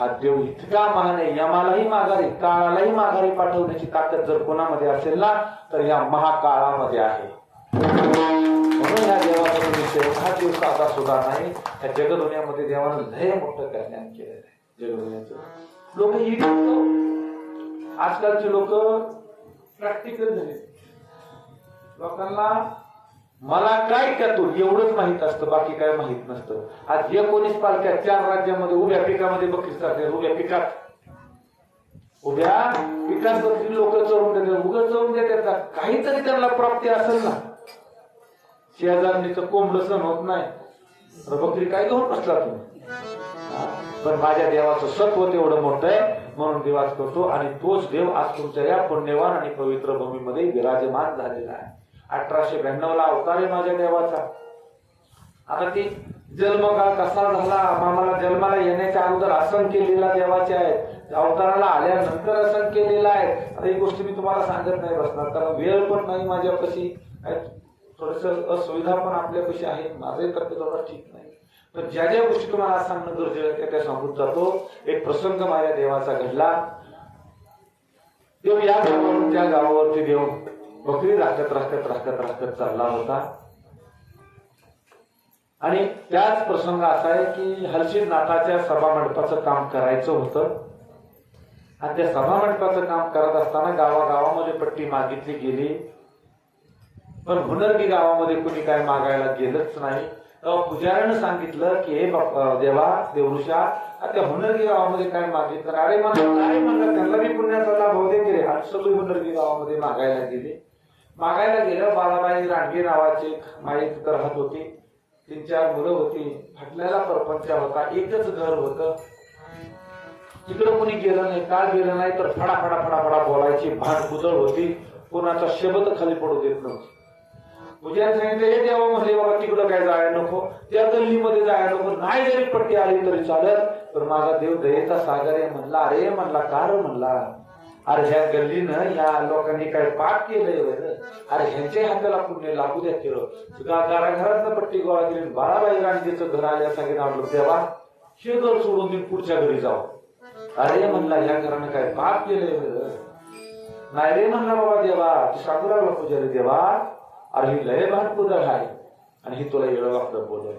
हा देव इतका महान आहे यमालाही माघारी काळालाही माघारी पाठवण्याची ताकद जर कोणामध्ये असेल ना तर या महाकाळामध्ये आहे. म्हणून या देवाचा तुम्ही सेवक हा देव साधा सुद्धा नाही या जगदुन्यामध्ये देवानं लय मोठं कल्याण केलेलं आहे जगदुन्याचं. लोक ही आजकालचे लोक प्रॅक्टिकल झाले लोकांना मला काय त्यातून एवढंच माहीत असतं बाकी काय माहीत नसतं. आज एकोणीस पालख्या चार राज्यामध्ये उभ्या पिकामध्ये बकरी चालते उभ्या पिकात उभ्या पिकात बकरी लोक चोरून देतात. उघड चोरून देतात काहीतरी त्यांना प्राप्ती असेल ना. शेजारणीचं कोंबड सण होत नाही. तर बकरी काय घेऊन बसला तुम्ही? पण माझ्या देवाचं सत्व तेवढं मोठं आहे म्हणून देवाच करतो. आणि तोच देव आज तुमच्या या पुण्यवान आणि पवित्र भूमीमध्ये विराजमान झालेला आहे. अठराशे ब्याण्णव ला अवतार आहे माझ्या देवाचा. आता ती जन्म काळ कसा झाला? आम्हाला जन्माला येण्याच्या अगोदर आसन केलेला देवाचे आहेत. अवताराला आल्यानंतर आसन केलेलं आहे. आता ही गोष्ट मी तुम्हाला सांगत नाही बसणार. कारण वेळ पण नाही माझ्यापाशी. थोडस असुविधा पण आपल्यापाशी आहे. माझंही तब्येत थोडा ठीक नाही. पण ज्या ज्या गोष्टी तुम्हाला आज सांगणं गरजेचं आहे त्या सांगून जातो. एक प्रसंग माझ्या देवाचा घडला. देव या गावावरून त्या गावावरती देव. बकरी राखत राखत राखत राखत चालला होता. आणि त्याच प्रसंग असा आहे की हर्षी नाथाच्या सभा मंडपाचं काम करायचं होतं. आणि त्या सभा मंडपाचं काम करत असताना गावागावामध्ये पट्टी मागितली गेली. पण हुनरगी गावामध्ये कुणी काय मागायला गेलंच नाही. तेव्हा पुजाऱ्यानं सांगितलं की हे देवा देवऋषा त्या हुनरगी गावामध्ये काय मागितलं? अरे म्हणलं अरे म्हणलं त्यांना मी पुण्याचा लाभ होते की रे आणि हुनरगी गावामध्ये मागायला गेले. मागायला गेलं बाळाबाई रांगे नावाची माई तिथं राहत होती. तीन चार मुलं होती. फाटल्याला परपंच होता. एकच घर होतं. तिकडं कोणी गेलं नाही का गेलं नाही तर फडा फडा फडा फडा बोलायची भांड कुदळ होती. कोणाचा शब्द खाली पडू देत नव्हती. पुजारी सांगितलं हे देवा म्हणले बाबा तिकडं काय जायला नको? त्या गल्लीमध्ये जायला नको. नाही जरी पट्टी आली तरी चालत तर माझा देव दयेचा सागर आहे. म्हणला अरे म्हणला का म्हणला. अरे ह्या गल्लीनं या लोकांनी काय पाप केलंय बरं अरे ह्यांच्या हाताला पुण्य लागू द्या केलं घराघरात पट्टी गोळा केली बाळाबाई राणीचं घर आल्या सांगितलं आपलं देवा हे घर सोडून मी पुढच्या घरी जाऊ. अरे म्हणला या घरानं काय पाप केलंय बरं नाही रे म्हणला बाबा देवा तू सांगू लागला पुजारी देवा. अरे ही लय भान पुदळ आहे आणि ही तुला येळ वाकडं बोलय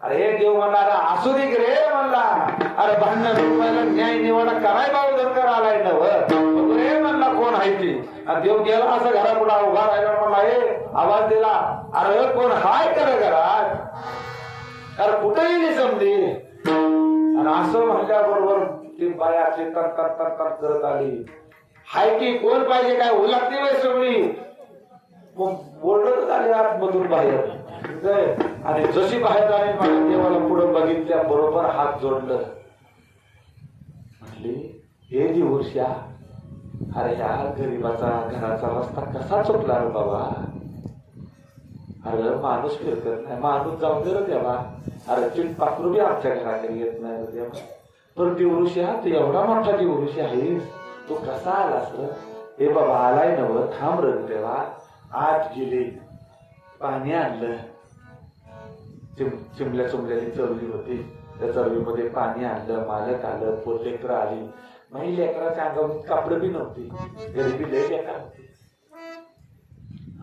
अरे देव म्हणला अरे असू दे रे म्हणला. अरे भांडण न्याय निवाडा कराय बाबा दरकार आलाय ना वर माहिती. आणि देव गेला असं घरापुढा उभा राहिला म्हणला हे आवाज दिला अरे कोण हाय कर घरात? अरे कुठे गेली आणि असं म्हणल्याबरोबर ती बाया अशी कर कर कर कर करत आली. हाय की कोण पाहिजे काय उलटली बाई सगळी? मग बोलत आले आतमधून बाहेर. आणि जशी बाहेर आली माझ्या देवाला पुढे बघितल्या बरोबर हात जोडलं. म्हणली हे दिवश्या अरे यार गरीबाचा घराचा रस्ता कसा चुकला रे बाबा अरे माणूस फिरकत नाही माणूस जाऊन दे देवा अरे चिट पाखरू बी आमच्या घराकडे येत नाही रे देवा पण दिवृषी हा तू एवढा मोठा दिवृषी आहेस तू कसा आलास रे हे बाबा आलाय नव थांब रे देवा आत गेले पाणी आणलं चिम चिमल्या चुमल्याची चरवी होती त्या चरवीमध्ये पाणी आणलं मालक आलं पोलेकर आली माझी लेकराच्या अंगावर कापड बी नव्हती. गरिबी लय लेकर होती.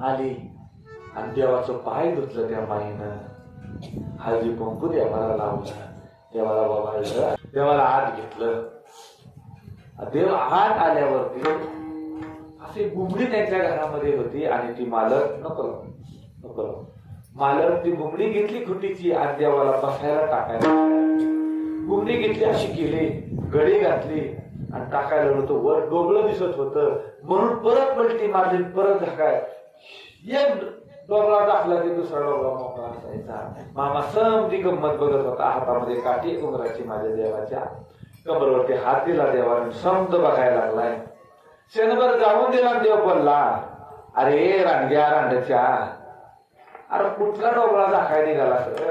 आली आणि देवाचं पाय धुतलं त्या माईनं. हळदी पंकू देवाला लावलं. देवाला बाबा देवाला आत घेतलं. देव आत आल्यावरती अशी घुमडी त्यांच्या घरामध्ये होती आणि ती मालक नको नको मालक ती घुमडी घेतली खुटीची आणि देवाला बसायला टाकायला घुमडी घेतली अशी केली गडी घातली. आणि टाकायला होतं वर डोबळं दिसत होतं. म्हणून परत पलटी मारली परत झाकाय. एक डोबळा टाकला की दुसरा डोबळा मोकळा असायचा. मामा समजी गंमत बघत होता. हातामध्ये काठी उमराची माझ्या देवाच्या. कमरवरती हात दिला देवाने. समज बघायला लागलाय. क्षणभर जाऊन दिला देव बोलला अरे रांडग्या रांडच्या. अरे कुठला डोबळा दाखाय निघाला सर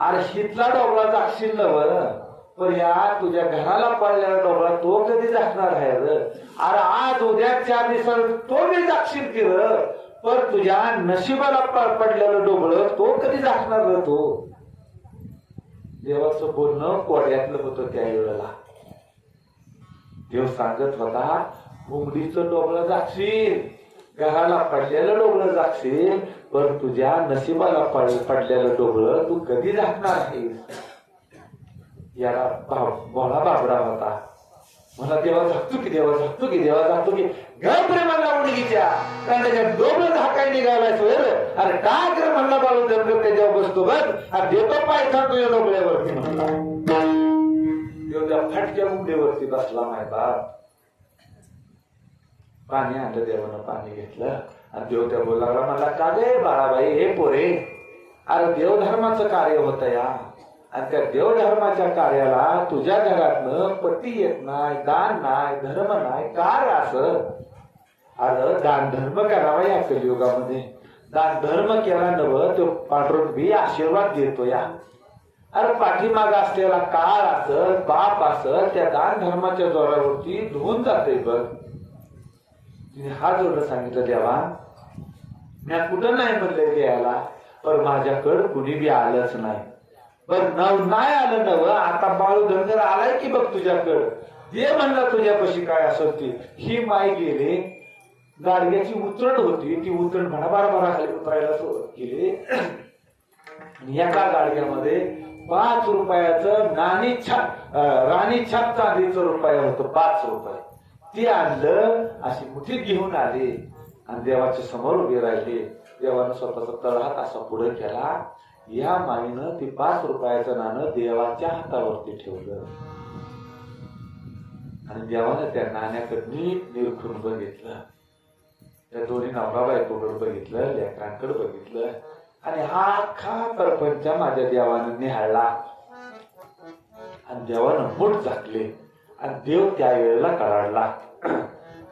अरे हितला डोबळा दाखशील ना बरं पण या तुझ्या घराला पडलेला डोबळा तो कधी दाखणार आहे र? अरे आज उद्या चार दिवसात तो मी दाखशील की र? पण तुझ्या नशिबाला पडलेलं डोबळ तो कधी दाखणार र तो? देवाचं बोलणं कोड्यातलं होतं त्या वेळेला. देव सांगत होता मुंगडीचं डोबळं जागशील घराला पडलेलं डोबळं जागशील पण तुझ्या नशिबाला पडलेलं डोबळं तू कधी झाकणार आहेस? याला बोला भोळा बाबडा होता मला देवा झाकतो की देवा झाकतो की देवा झाकतो की. घर प्रेमाला मुलगीच्या कारण त्याच्या डोबळं झाकाय निघालाय सोयर अरे काय कर म्हणला बाळू जमकर त्याच्यावर बसतो बघ. अरे देतो पाय तुझ्या डोबळ्यावरती म्हणला. देव त्या फटक्या मुंडीवरती बसला माय बाप. पाणी आणलं देवानं पाणी घेतलं. आणि देव त्या बोलला मला का गे बाळाबाई हे पोरे? अरे देवधर्माचं कार्य होतं या. आणि त्या देवधर्माच्या कार्याला तुझ्या घरातनं पती येत नाही दान नाही धर्म नाही काय असं अरे दान धर्म करावा या कलियुगामध्ये. दान धर्म केला नव तो पांढरून बी आशीर्वाद देतो या. अरे पाठीमाग असलेला काळ असत बाप असत त्या दान धर्माच्या जोरावरती धुवून जाते बघ. तिने हा जोड सांगितलं देवा मी कुठं नाही म्हणले द्यायला पण माझ्याकडं कुणी बी आलंच नाही. पण नव नाही आलं नव आता बाळू धनगर आलाय की बघ तुझ्याकडं? जे म्हणलं तुझ्यापाशी काय असं ते. ही माय गेली गाडग्याची उतरण होती ती उतरण भडाभाडा भडा खाली उतरायला गेले आणि एका गाडग्यामध्ये पाच रुपयाचं नाणी छाप राणी छाप चांदीचं रुपया होतं पाच रुपये. ती आणलं अशी मुठीत घेऊन आली. आणि देवाच्या समोर उभी राहिली. देवानं स्वतःचा तळहात असा पुढे केला. या माईनं ती पाच रुपयाचं नाणं देवाच्या हातावरती ठेवलं. आणि देवानं त्या नाण्याकडे नीट निरखून बघितलं. त्या दोन्ही नवरा बायकोकडे बघितलं लेकरांकडे बघितलं. आणि हा खा प्रपंच माझ्या देवानं निहाळला. आणि देवानं मूठ झाकले. आणि देव त्या वेळेला कळाडला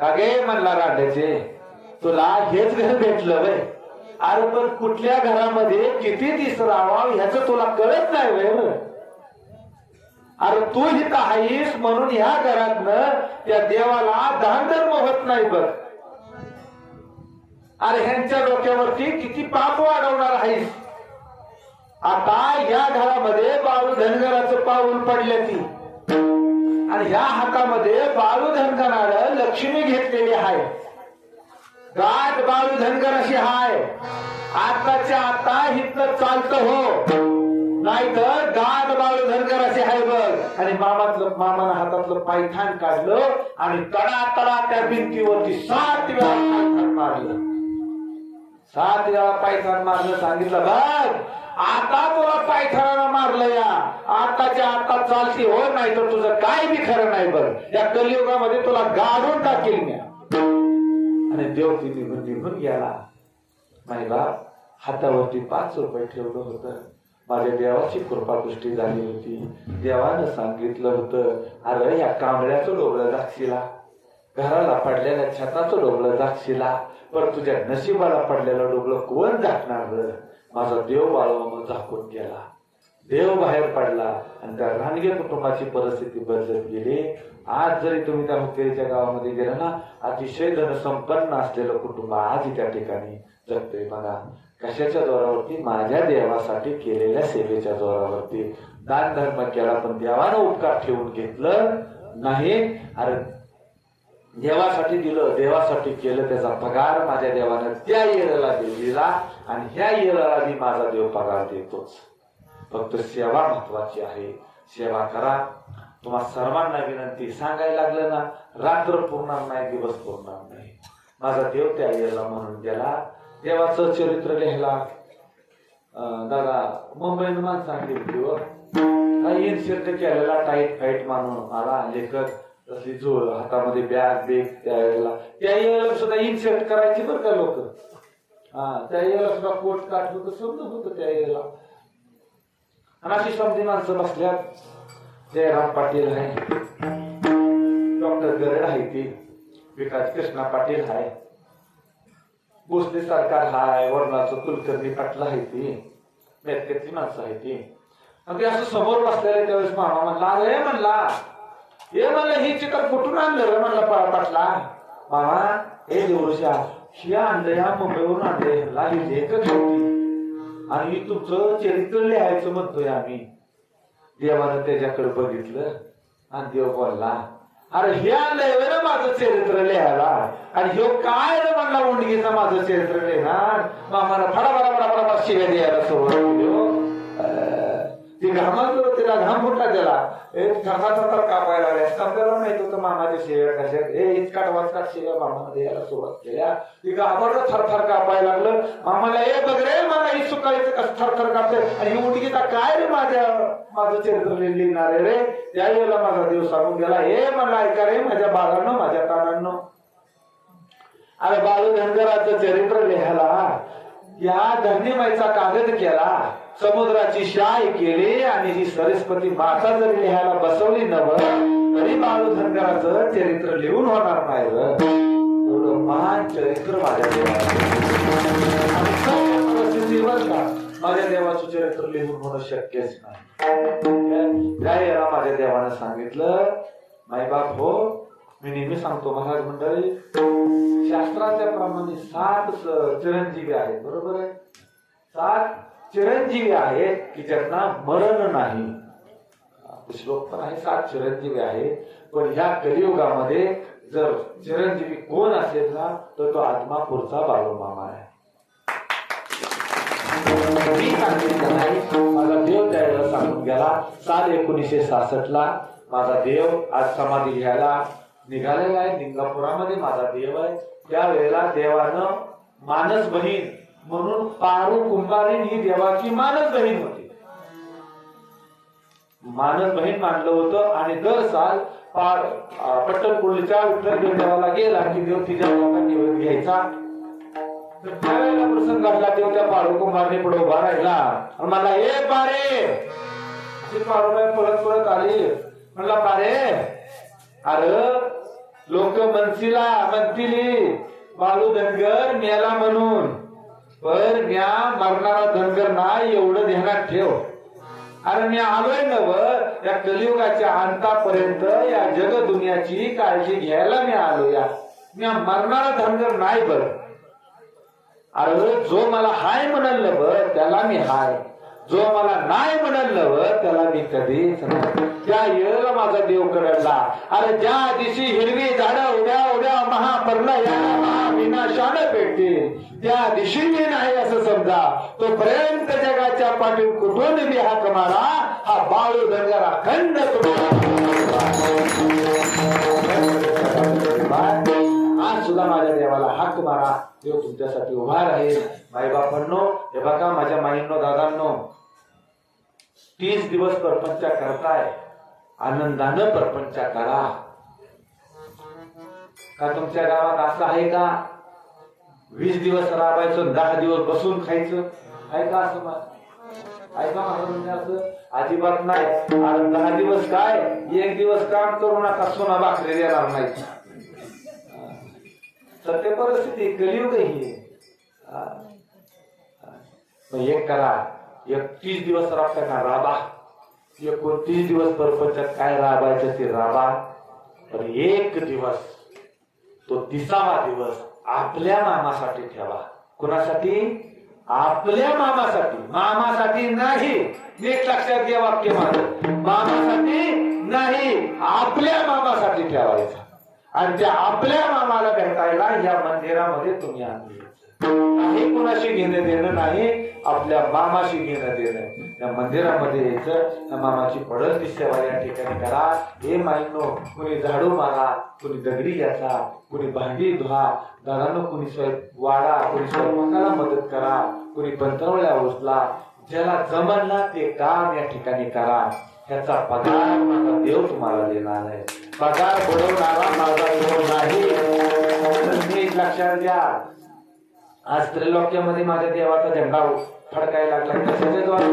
अगे म्हणला रांड्याचे तुला हेच घर भेटलं वय. अरे पण कुठल्या घरामध्ये किती दिस राहावा ह्याच तुला कळत नाही वेळ अरे तू हित आहेस म्हणून ह्या घरातनं त्या देवाला दान धर्म होत नाही बघ. अरे ह्यांच्या डोक्यावरती किती पाप वाढवणार आहेस. आता या घरामध्ये बाळू धनगराचं पाऊल पडले ती आणि ह्या हातामध्ये बाळू धनगरानं लक्ष्मी घेतलेली आहे. गाठ बाळू धनगर अशी हाय. आताच्या आता हिथं चालतं हो. नाहीतर गाठ बाळू धनगर असे आहे बघ. आणि मामातलं मामानं हातातलं पायथान काढलं आणि तडा तडा त्या भिंतीवरती सात वेळा पायथान मारलं. सात वेळा पायथान मारलं सांगितलं बघ आता तुला पायथाना मारलं या. आताच्या आता चालती हो नाही तर तुझं काय बी खरं नाही बघ. या कलियुगामध्ये तुला गाडून टाकेल मी. आणि देव ती निघून निघून गेला. महिला हातावरती पाच रुपये ठेवलं होतं. माझ्या देवाची कृपादृष्टी झाली होती. देवानं सांगितलं होतं अरे या कांबळ्याचं डोबळं दाक्षीला घराला पडलेल्या छताचं डोबळं दाक्षीला पण तुझ्या नशिबाला पडलेलं डोबळं कोण झाकणार माझा देव बाळवा झाकून गेला. देव बाहेर पडला आणि त्या रानगे कुटुंबाची परिस्थिती बदलत गेली. आज जरी तुम्ही त्या मुक्तेरीच्या गावामध्ये गेला ना अतिशय धनसंपन्न असलेलं कुटुंब आजही त्या ठिकाणी जगतोय बघा. कशाच्या जोरावरती? माझ्या देवासाठी केलेल्या सेवेच्या जोरावरती. दान धर्म केला पण देवानं उपकार ठेवून घेतलं नाही. अरे देवासाठी दिलं देवासाठी केलं त्याचा पगार माझ्या देवानं त्या येळेला दिला आणि ह्या येराला मी माझा देव पगार देतोच. फक्त सेवा महत्वाची आहे. सेवा करा. तुम्हा सर्वांना विनंती सांगायला लागलं ना रात्र पूर्णार नाही दिवस पूर्णार नाही. माझा देव त्या येळेला म्हणून गेला. देवाचं चरित्र लिहायला दादा मुंबई मान आणली होती काही इन्सिडेंट केलेला टाईट फाईट मानून आला. लेखक तसली झोळ हातामध्ये बॅग बेग त्या वेळेला. त्या वेळेला सुद्धा इन्सर्ट करायची बरं का लोक? हा त्या वेळेला सुद्धा कोट काठ तर समजत होतं त्या वेळेला. आणि अशी समधी माणसं बसल्यात जयराम पाटील आहे डॉक्टर गरड आहे ती विकास कृष्णा पाटील आहे भोसले सरकार हाय वर्णाचं कुलकर्णी पाटला आहे ती मेतकतली माणसं आहे ती आणि ते असं समोर बसलेले त्यावेळेस मामा म्हणला अरे म्हणला हे म्हणलं ही चिकन कुठून आणलं रे म्हणलं पाटला मामा हे देवरुषा ही आणलं या मुंबईवरून आणलं ह्याला ही लेखच होती आणि तुमचं चरित्र लिहायचं म्हणतोय आम्ही. देवानं त्याच्याकडे बघितलं आणि देव बोलला अरे हे आलंय होय ना माझं चरित्र लिहायला. आणि ह्यो काय रे म्हणला उंडगीचा माझं चरित्र लिहिणार? मग मला फडा फडा फडा फडा शिव्या द्यायला सुरुवात ती घामात तिला घाम फुटला त्याला. ए थरका थरका कापायला लागल्या समजायला माहीत होतं मामाच्या शिव्या कशा ए इतका वाचकाट शिव्या मामामध्ये यायला सुरुवात केल्या ती घाबरलं थरथर कापायला लागलं. मामाला ए बघ रे मला ही सुकायचं कसं थरथर कापतंय? आणि ही उंडगीचा काय रे माझ्या माझं चरित्र लिहिणार रे? त्या वेळेला माझा देव सांगून गेला हे मला ऐका रे माझ्या बाळांनो माझ्या कानांनो. अरे बाळू धनगराचं चरित्र लिहायला या धरणीमाईचा कागद केला समुद्राची शाय केली आणि ही सरस्वती माता जरी लिहायला बसवली नव तरी बाळू धनगराचं चरित्र लिहून होणार नाही एवढं महान चरित्र माझ्या देवाचं. माझ्या देवाचं चरित्र लिहून होणं शक्यच नाही. काय माझ्या देवानं सांगितलं मायबाप हो मी नेहमी सांगतो महाराज मंडळी शास्त्राच्या प्रमाणे सात चिरंजीवी आहेत बरोबर आहे? सात चिरंजीवी आहेत की ज्यांना मरण नाही. श्लोक पण आहे सात चिरंजीवी आहे पण ह्या कलियुगामध्ये जर चिरंजीवी कोण असेल ना तर तो आत्मापूरचा बाळूमामा आहे. मी सांगितलं नाही? माझा देव त्यावेळेला सांगून गेला साल एकोणीसशे सहासष्ट ला माझा देव आज समाधी घ्यायला निघालेला आहे लिंगापुरामध्ये माझा देव आहे. त्यावेळेला देवानं मानस बहीण म्हणून पारू कुंभारीण ही देवाची मानस बहीण होती. मानस बहीण मानलं होतं आणि दर साल पार पट्टणकुर्लीच्या उत्तर देवाला गेला की देव तिच्या हातात निवेद घ्यायचा. तर त्यावेळेला प्रसंग घडला तेव्हा त्या पारू कुंभारने पुढे उभा राहिला. आणि मला ए पारे! अशी पारूबाई परत परत आली. म्हणला पारे अरे लोक मनसीला म्हणतील बाळू धनगर मेला म्हणून पण म्या मरणारा धनगर नाही एवढं ध्यानात ठेव. अरे मी आलोय नव या कलियुगाच्या अंतापर्यंत या जग दुनियाची काळजी घ्यायला मी आलो या मी मरणारा धनगर नाही बर. अरे जो मला हाय म्हणाल बर त्याला मी हाय. जो मला नाही म्हणाल त्याला मी कधीच त्या येळेला माझा देव कडला अरे ज्या दिवशी हिरवी झाडं उड्या उड्या महापर्ण या विनाशानं भेटतील त्या दिवशी मी नाही असं समजा. तोपर्यंत जगाच्या पाठीत कुठून मी हा कमाला हा बाळू धनगर अखंड तुम्हाला आज सुद्धा माझ्या देवाला हाक मारा. देव तुमच्यासाठी उभा राहील. माईबापांनो हे बघा माझ्या माईंनो दादांनो तीस दिवस प्रपंच करताय. आनंदानं प्रपंच करा. का तुमच्या गावात असं आहे का? वीस दिवस राबायचं दहा दिवस बसून खायचं? आहे का असं ऐका म्हणजे असं? अजिबात नाही. आणि दहा दिवस काय? एक दिवस काम करू नका सोना भाकरी देणार नाही. सत्य परिस्थिती कलियुग ही एक करा. एकतीस दिवस राबता का राबा? एकोणतीस दिवस परपंचात काय राबायचं ते राबा. पण एक दिवस तो तिसावा दिवस आपल्या मामासाठी ठेवा. कुणासाठी? आपल्या मामासाठी. मामासाठी नाही. नीट लक्षात घ्या वाक्य माझं. मामासाठी नाही. आपल्या मामासाठी ठेवायचा. आणि त्या आपल्या मामाला भेटायला या मंदिरामध्ये तुम्ही आणले काही कुणाशी घेणं देणं नाही. आपल्या मामाशी घेणं देणं. या मंदिरामध्ये यायचं. मामाची पडत सेवा या ठिकाणी करा. हे माहिनो कुणी झाडू मारा कुणी दगडी घ्याचा कुणी भांडी धुवा. दादानं कुणी स्वयं वाडा कुणी स्वयंपाकाला मदत करा. कुणी पंतवळ्या उचला. ज्याला जमल ते काम या ठिकाणी करा. ह्याचा पगार माझा देव तुम्हाला देणार आहे. पगार बुडवणारा माझा देव नाही. लक्षात घ्या. आज त्रिलोक्यामध्ये माझ्या देवाचा झेंडा फडकायला लागला. कशाच्याद्वारे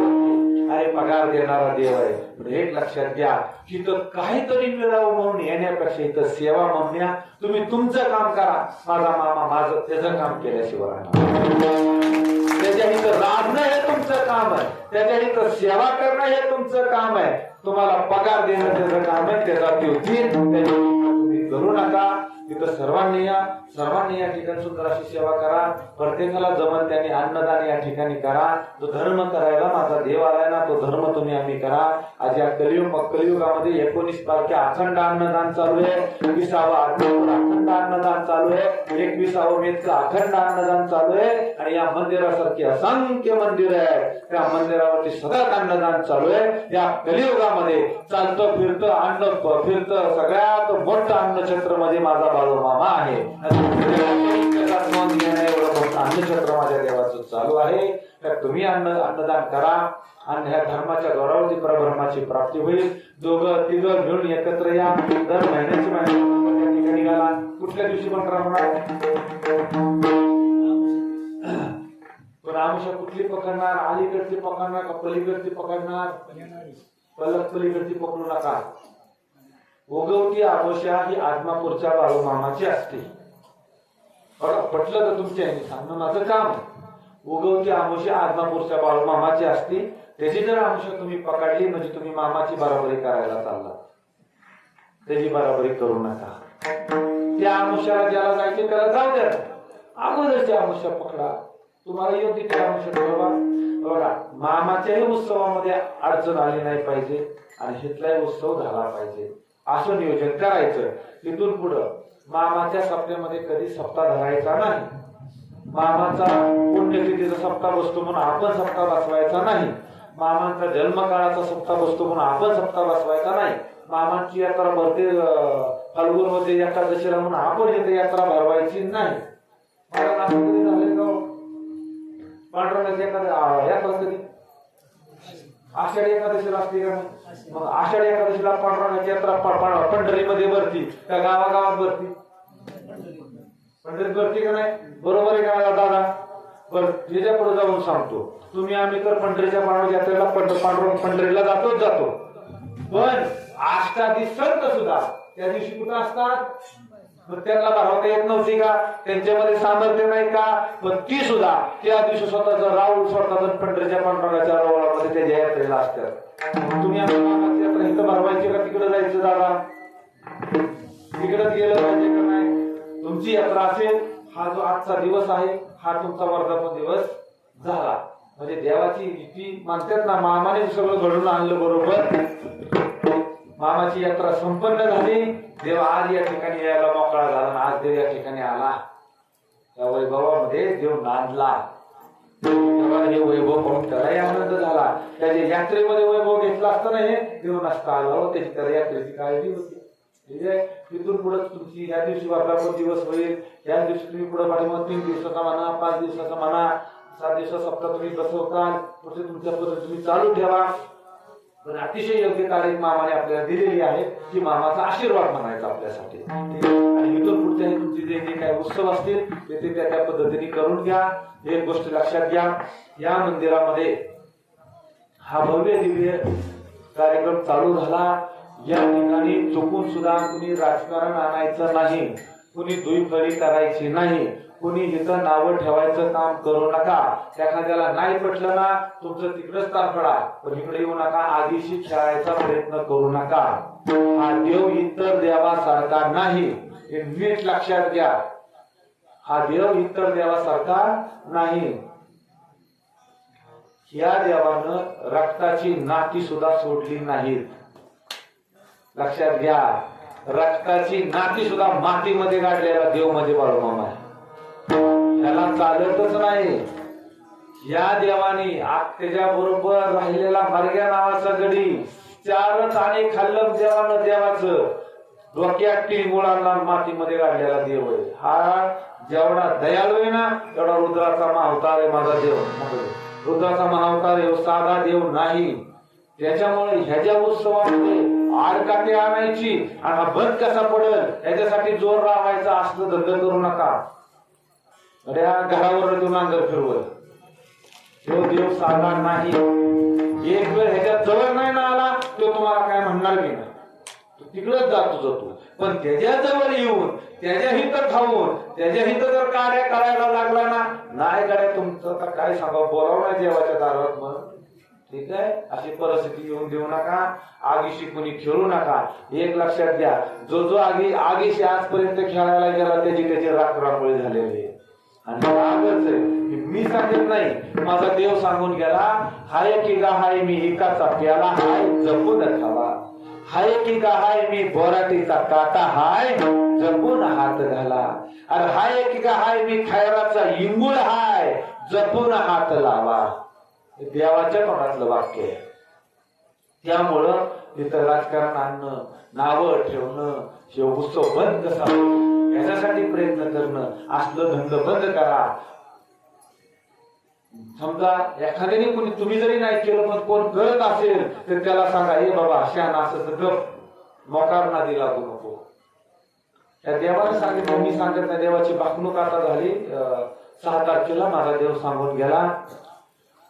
अरे पगार देणारा देव आहे. एक लक्षात घ्या तिथं काहीतरी मिळावं म्हणून येण्यापेक्षा इथं सेवा म्हणण्या या तुम्ही तुमचं काम करा. माझा मामा माझं त्याचं काम केल्याशिवाय त्याच्या इथं राबणं हे तुमचं काम आहे. त्याच्या इथं सेवा करणं हे तुमचं काम आहे. तुम्हाला पगार देणं त्याचं काम आहे त्याचा ते तुम्ही करू नका. तिथं सर्वांनी या सर्वांनी या ठिकाणी सुंदर अशी सेवा करा. प्रत्येकाला जमन त्यांनी अन्नदान या ठिकाणी करा. जो धर्म करायला माझा देव आलाय ना तो धर्म तुम्ही आम्ही करा. आज या कलियुग कलियुगामध्ये एकोणीस तारखे अखंड अन्नदान चालू आहे. एकवीसावं आठवड्यावर अखंड अन्नदान चालू आहे. एकविसावं मेचं अखंड अन्नदान चालू आहे. आणि या मंदिरासारखी असंख्य मंदिर आहे त्या मंदिरावरती सतत अन्नदान चालू आहे. या कलियुगामध्ये चालतं फिरतं अन्न फिरतं सगळ्यात मोठं अन्नक्षेत्रमध्ये माझा बाळू मामा आहे. नोंद घेणं एवढं माझ्या देवाचं चालू आहे तर तुम्ही अन्न अन्नदान करा आणि ह्या धर्माच्या गौरवाची परब्रह्माची प्राप्ती होईल. दोघं तिघं मिळून एकत्र या. दर महिन्याची महिन्या निघाला कुठल्या दिवशी पण राहणार पण आमुषा कुठली पकडणार? अलीकडची पकडणार का पलीकडची पकडणार? पलक पलीकडची पकडू नका. उगवती आमुषा ही आत्मापूरच्या बाळूमामाची असते. बघा पटलं तर तुमच्या ह्याने सांगणं? माझं काम आहे. उगवती आमुषा आत्मापूरच्या बाळूमामाची असते. त्याची जर आमुषा तुम्ही पकडली म्हणजे तुम्ही मामाची बराबरी करायला चालला. त्याची बराबरी करू नका. त्या आमुष्याला ज्याला जायचे त्याला जाऊ द्या. अगोदरची आमुष्या पकडा. तुम्हाला योग्य त्या आमुष्या ठरवा बघा मामाच्याही उत्सवामध्ये अडचण आली नाही पाहिजे आणि हितलाही उत्सव झाला पाहिजे. असं नियोजन करायचं. तिथून पुढं मामाच्या सप्त्यामध्ये कधी सप्ताह धरायचा नाही. मामाचा पुण्यतिथीचा सप्ताह बसतो म्हणून आपण सप्ताह बसवायचा नाही. मामांचा जन्मकाळाचा सप्ताह बसतो म्हणून आपण सप्ताह बसवायचा नाही. मामांची यात्रा भरते फाल्गुनमध्ये एकादशीला म्हणून आपण इथे यात्रा भरवायची नाही. मला नाटक कधी का हो? यात्रा कधी आषाढी एकादशीला असते का मग? आषाढी एकादशीला पांडुरंगाची यात्रा पांढरा. पंढरीमध्ये भरती. त्या गावागावात भरती. पंढरीत भरती का नाही? बरोबर आहे का दादा? बरं त्याच्या पुढे जाऊन सांगतो. तुम्ही आम्ही तर पंढरीच्या पांडव यात्रेला पंढ- पांडुरंग पंढरीला जातोच जातो. पण आष्टादी संत सुद्धा त्या दिवशी कुठं असतात? मग त्यांना भरवता येत नव्हती का? त्यांच्यामध्ये सामर्थ्य नाही का? पण ती सुद्धा त्या दिवशी स्वतःचा राऊळ स्वतःच पंढरीच्या पांडुरंगाच्या रावळामध्ये त्याच्या यात्रेला असतात. तुम्ही आम्ही इथं भरवायची का तिकडे जायचं दादा? तिकडेच गेलं पाहिजे का नाही? तुमची यात्रा असेल हा जो आजचा दिवस आहे हा तुमचा वर्धापन दिवस झाला. म्हणजे देवाची ती मानतात ना मामाने सगळं घडून आणलं बरोबर. मामाची यात्रा संपन्न झाली. देव आज या ठिकाणी यायला मोकळा झाला आणि आज देव या ठिकाणी आला. त्या वैभवामध्ये देव नांदला. तेव्हा हे वैभव पाहून त्यालाही आनंद झाला. त्याच्या यात्रेमध्ये वैभव घेतला असताना हे देव नसता आला हो त्याची त्याला यात्रेची काळजी होती. ठीक आहे? तिथून पुढे तुमची ह्या दिवशी वर्धापन दिवस होईल. या दिवशी तुम्ही पुढे पाठीमाग तीन दिवसाचा म्हणा पाच दिवसाचा म्हणा सात दिवसा सप्ताह तुम्ही बसवताल. पुढचे तुमच्या पद्धत तुम्ही चालू ठेवा. पण अतिशय योग्य तारीख मामाने आपल्याला दिलेली आहे की मामाचा आशीर्वाद म्हणायचा आपल्यासाठी. ठीक आहे? आणि इथून पुढच्या तुमचे जे जे काही उत्सव असतील ते ते त्या त्या पद्धतीने करून घ्या. एक गोष्ट लक्षात घ्या. या मंदिरामध्ये हा भव्य दिव्य कार्यक्रम चालू झाला. या ठिकाणी चुकून सुद्धा कुणी राजकारण आणायचं नाही. कुणी दुईफळी करायची नाही. कुणी इथं नावं ठेवायचं काम करू नका. एखाद्याला नाही पटलं ना तुमचं तिकडेच तारफडा पण इकडे येऊ नका. आधीशी खेळायचा प्रयत्न करू नका. हा देव इतर देवासारखा नाही. हे नीट लक्षात घ्या. हा देव इतर देवासारखा नाही. या देवानं रक्ताची नाती सुद्धा सोडली नाहीत. लक्षात घ्या. रक्ताची नाती सुद्धा मातीमध्ये गाडलेला देवमध्ये बाळूमामा आहे. त्याला चालतच नाही. या देवानी त्याच्या बरोबर राहिलेला मार्ग्या नावाचा गडी चारच आणि खाल्लं देवानं देवाचं. डोक्यात टी मुळांना मातीमध्ये गाडलेला देव आहे. हा जेवढा दयाळू आहे ना तेवढा रुद्राचा महावतार आहे माझा देव. रुद्राचा महावतार आहे साधा देव नाही. त्याच्यामुळे ह्याच्या उत्सवामध्ये आडकाठी आणायची आणि हा बंद कसा पडेल याच्यासाठी जोर लावायचा असलं धंद करू नका. अड्या घरावर तू नांगर फिरवल. तो देव साधा नाही. एक वेळ ह्याच्या जवळ नाही ना आला तो तुम्हाला काय म्हणणार मी नाही? तिकडच जातो जातो. पण त्याच्याजवळ येऊन त्याच्या हित खाऊन त्याच्या हित जर कार्य करायला लागला ना नाही गाड्या तुमचं तर काय सांगा बोलाव ना देवाच्या दारात मग. ठीक आहे? अशी परिस्थिती येऊन देऊ नका. आगीशी कुणी खेळू नका. एक लक्षात घ्या. जो जो आगी आगीशी आजपर्यंत खेळायला गेला त्याची त्याची राख झालेली आहे. आणि रागच आहे मी सांगत नाही. माझा देव सांगून गेला हाय की हाय मी एकाचा प्याला हाय जपून खावा हाय की का हाय? मी बोराटीचा काटा हाय. जपून हात घाला. अरे हाय की का हाय? मी खैराचा इंगुळ हाय. जपून हात लावा. देवाच्या तोंडातलं वाक्य आहे. त्यामुळं इथं राजकारण आणणं नावं ठेवणं हे उत्सव बंद कसा याच्यासाठी प्रयत्न करणं. असलं धंद बंद करा. समजा एखाद्याने कोणी तुम्ही जरी नाही केलं पण कोण करत असेल तर त्याला सांगा हे बाबा शान असं गप मोकार नादी लागू नको. त्या देवाने सांगितलं मी सांगत नाही देवाची बाकणूक आता झाली. अं, सहा तारखेला माझा देव सांगून गेला.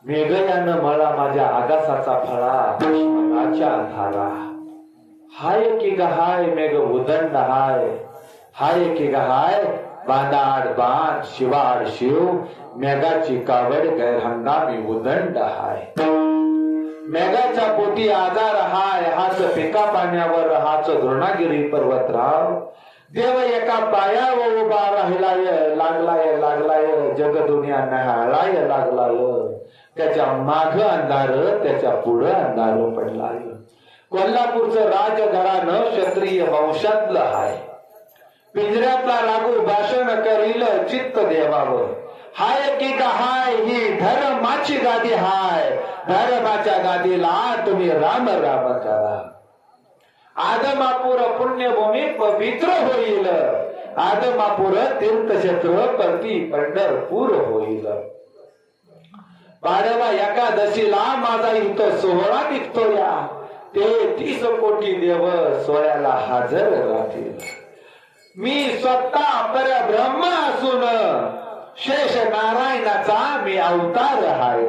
मेघयानं मला माझ्या आगासाचा फळा मनाच्या धारा हाय की गहाय मेघ उदंड हाय. हाय की गहाय बांधाड बांध शिवाड शिव मेघाची कावड गैर हंगामी उदंड हाय. मेघाच्या पोटी आजार हाय हाच पिका पाण्यावर हाच द्रोणागिरी पर्वतराव. देव एका पायावर उभा राहिलाय लागलाय लागलाय जग दुनिया न्याहाळाय लागलाय. त्याच्या माग अंधार त्याच्या पुढं अंधार पडलाय. कोल्हापूरचं राजघराणं क्षत्रिय वंशातलं हाय. पिंजऱ्यातला लागू भाषण करील चित्त देवावर. हाय की का हाय? ही धर्माची गादी हाय. धर्माच्या गादीला तुम्ही राम राम करा. आदमापूर पुण्यभूमी पवित्र होईल. आदमापूर तीर्थक्षेत्र परती पंढरपूर होईल. पाडवा एकादशीला माझा इथं सोहळा निघतो या ते तीस कोटी देव सोहळ्याला हजर राहतील. मी स्वतः पर ब्रह्म असून शेष नारायणाचा मी अवतार हाय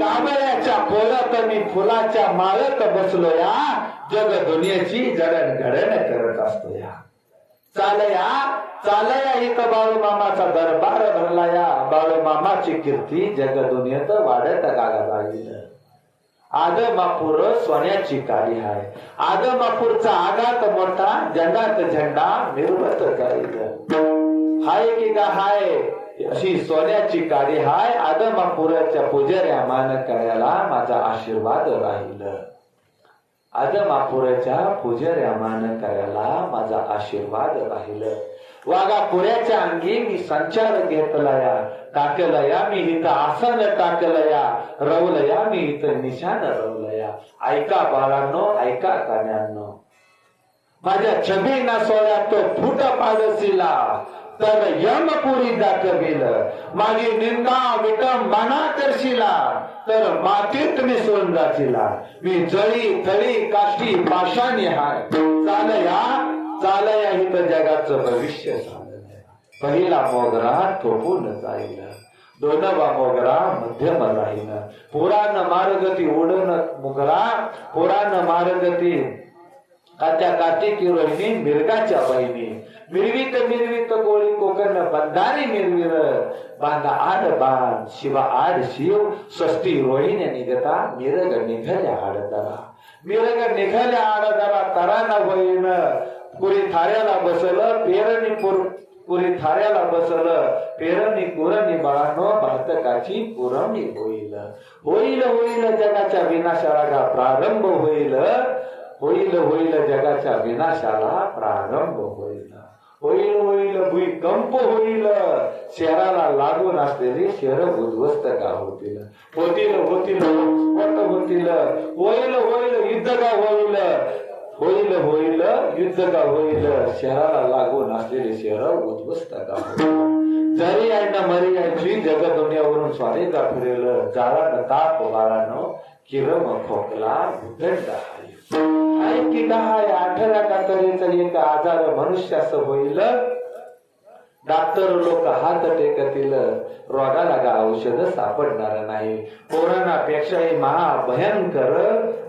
कांबळ्याच्या खोलत मी फुलाच्या माळत बसलो या जग दुनियेची जडण घडण करत असतो या चालया चालया इथं बाळूमामाचा दरबार भरला या बाळूमामाची कीर्ती जग दुनियेत वाढत गागा लागली. आदमापूर सोन्याची काळी आहे आदमापूरचा आघात मोठा झंडात झेंडा निर्वत जाईल. हाय की हाय? अशी सोन्याची काळी हाय. आदमापुराच्या पुजाऱ्या मान करायला माझा आशीर्वाद राहील. आदमापुराच्या पुजाऱ्या मान करायला माझा आशीर्वाद राहील. वाघापुऱ्याच्या अंगी मी संचार घेतलया. टाकलया मी इथं आसन टाकलया. रवलया मी इथं निशान रवलया. ऐका बाळांनो ऐका कान्यांनो. माझ्या छबी सोळ्यात तो फुट पाडसिला तर यमपुरी दाखविल. माझी निंदा विटंबना करशिला. तर मातीत मिसळून जाशीला. मी जळी थळी काष्टी पाषाणी हाय. चालया चालय आहे तर जगाचं भविष्य चाललंय पहिला मोगरा थोपून जाईल दोनवा मोगरा मध्यम राहील पुराण मार्गती उडन मोगरा पुराण मार्गती कात्या कार्तिकी रोहिणी मिरगाच्या बहिणी. मिरवीत मिरवीत कोळी कोकण बंधारी मिरवीर. बांधा आड बांध शिवा आड शिव स्वस्ती रोहिण्या निघता मिरग निघल्या आडदरा मिरग निघाल्या आडदरा तराना होईन पुरी थाऱ्याला बसल पेरणी पुर पुरी थाऱ्याला बसलं. पेरणी कुरणी बाळानो भारतकाची पुरवणी होईल. होईल होईल जगाच्या विनाशाला प्रारंभ होईल. होईल होईल जगाच्या विनाशाला प्रारंभ होईल. होईल होईल भूकंप होईल. शहराला लागून असलेली शहर उद्ध्वस्त का होतील? होतील होतील स्फोट होतील. होईल होईल युद्ध का होईल? होईल होईल युद्ध का होईल? शहराला लागून असलेले शहर उद्ध्वस्त का होईल जरी यांना मरी यांची जग दुनियावरून स्वारी का फिरेल? जाळा न ताप वाळानो किरम खोकला भूदंड आहे आहे आठव्या एक आजार मनुष्यास होईल. डॉक्टर लोक हात टेकतील. रोगाला का औषध सापडणार नाही? कोरोनापेक्षाही महाभयंकर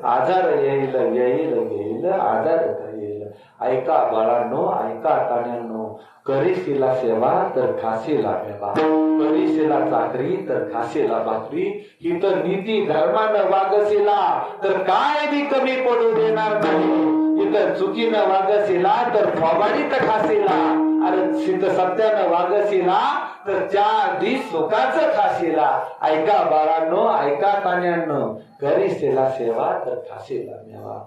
आजार येईल येईल येईल आजार येईल ऐका बाळांनो ऐका ताण्यांनो करीशीला सेवा तर खाशीला मेवा करीशीला चाकरी तर खाशीला भाकरी ही तर नीती धर्मानं वागशिला तर काय बी कमी पडू देणार नाही. इथं चुकीनं वागशिला तर फवाडीत खासीला. अरे सिद्ध सत्यानं वागसीला तर चार दिस सुखाच खाशीला ऐका बाळांनो ऐका ताण्यांनो करीशीला सेवा तर खाशीला मेवा.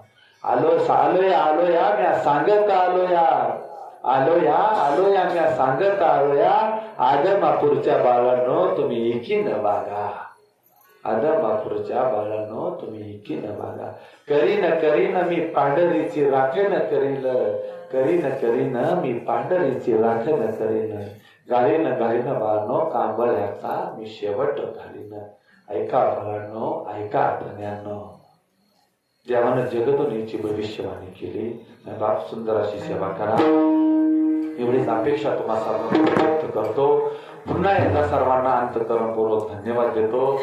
आलो सालोय आलो या म्या सांगत आलो या. आलो या आलोया आलोया म्या सांगत आलो या. आदमापूरच्या बाळांनो तुम्ही एकीनं बागा आदमापूरच्या बाळांनो तुम्ही एकीनं बागा करीन करीन मी पांढरीची राखण करील करीन करीन मी पांढरीची राखण करीन. गाडीन गाडीन बाळांनो कांबळ्याचा मी शेवट घालीन. ऐका बाळांनो ऐका धन्यानो देवानं जगतून भविष्यवाणी केली आणि बाप सुंदर अशी सेवा करा. एवढीच अपेक्षा तुम्हा सर्वांना व्यक्त करतो. पुन्हा एकदा सर्वांना अंतकरणपूर्वक धन्यवाद देतो.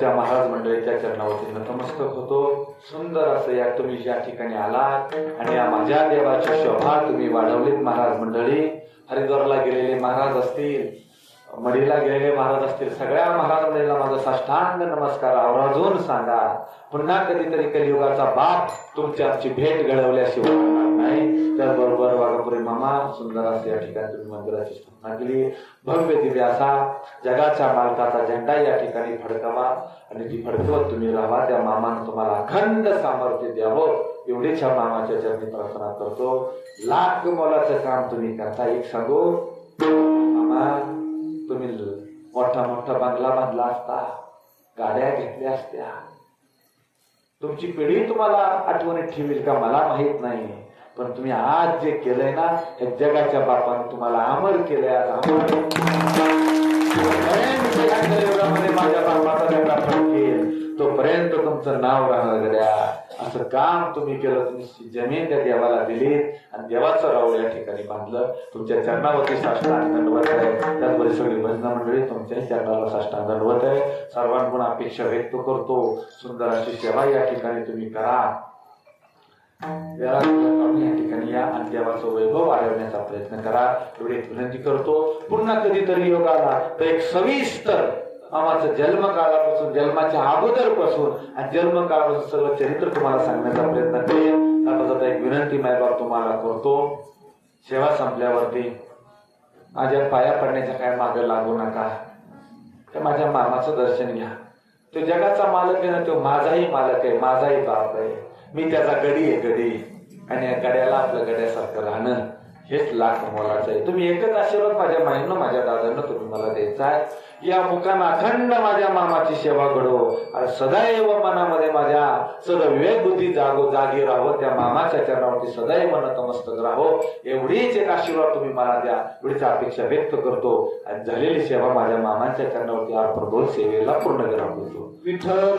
त्या महाराज मंडळीच्या चरणावरती नतमस्तक होतो. सुंदर असं या तुम्ही ज्या ठिकाणी आलात आणि या माझ्या देवाची शोभा तुम्ही वाढवलीत महाराज मंडळी. हरिद्वारला गेलेले महाराज असतील मडीला गेलेले महाराज असतील सगळ्या महाराज मंडळीला माझा साष्टांग नमस्कार आवर्जून सांगा. पुन्हा कधीतरी कलियुगाचा बाप तुमच्याची आमची भेट घडवल्याशिवाय नाही नाही. त्याचबरोबर वाघापुरी मामा सुंदर असे या ठिकाणी तुम्ही मंदिराची स्थापना केली. भव्य दिव्य असा जगाच्या मालकाचा झेंडा या ठिकाणी फडकावा. आणि ती फडकवत तुम्ही राहा त्या मामानं तुम्हाला अखंड सामर्थ्य द्यावं. एवढीच ह्या मामाच्या चरणी प्रार्थना करतो. लाख मोलाचं काम तुम्ही करता. एक सांगू? मामा तुम्ही मोठा मोठा बंगला बांधला असता गाड्या घेतल्या असत्या. तुमची पिढी तुम्हाला आठवणीत ठेवील का? मला माहीत नाही. पण तुम्ही आज जे केलंय ना या जगाच्या बापाने तुम्हाला अमर केलंय आज अमर माझ्या बापाचा तोपर्यंत तुमचं नाव राहणार गड्या. असं काम तुम्ही केलं तुम्ही जमीन त्या देवाला दिली आणि देवाचं राव या ठिकाणी बांधलं. तुमच्या चरणावरती साष्टांग दंडवत आहे. त्याचबरोबर सगळी भजन मंडळी तुमच्या चरणाला साष्टांग दंडवत आहे. सर्वांकडून अपेक्षा व्यक्त करतो. सुंदर अशी सेवा या ठिकाणी तुम्ही करा. या ठिकाणी या आणि देवाचं वैभव वाढवण्याचा प्रयत्न करा. एवढी विनंती करतो. पुन्हा कधीतरी योगाला तर एक सविस्तर आम्हाचं जन्मकाळापासून जन्माच्या अगोदरपासून आणि जन्मकाळापासून सर्व चरित्र तुम्हाला सांगण्याचा प्रयत्न करेन. आता एक विनंती मायबाप तुम्हाला करतो. सेवा संपल्यावरती माझ्या पाया पडण्याच्या काय मागे लागू नका. तर माझ्या मामाचं दर्शन घ्या. तो जगाचा मालक आहे ना तो माझाही मालक आहे माझाही बाप आहे. मी त्याचा गडी आहे गडी. आणि या गड्याला आपलं गड्यासारखं राहणं. हेच लाख मोलाचं आहे. तुम्ही एकच आशीर्वाद माझ्या माईनं माझ्या दादांना तुम्ही मला द्यायचा आहे. या मुखानं अखंड माझ्या मामाची सेवा घडो. आणि सदैव मनामध्ये माझ्या सदैव विवेक बुद्धी जागो जागी राहो. त्या मामाच्या चरणावरती सदैव नतमस्तक राहो. एवढीच एक आशीर्वाद तुम्ही मला द्या. एवढीच अपेक्षा व्यक्त करतो. आणि झालेली सेवा माझ्या मामाच्या चरणावरती आपण सेवेला पूर्ण करा बोलतो विठ्ठल.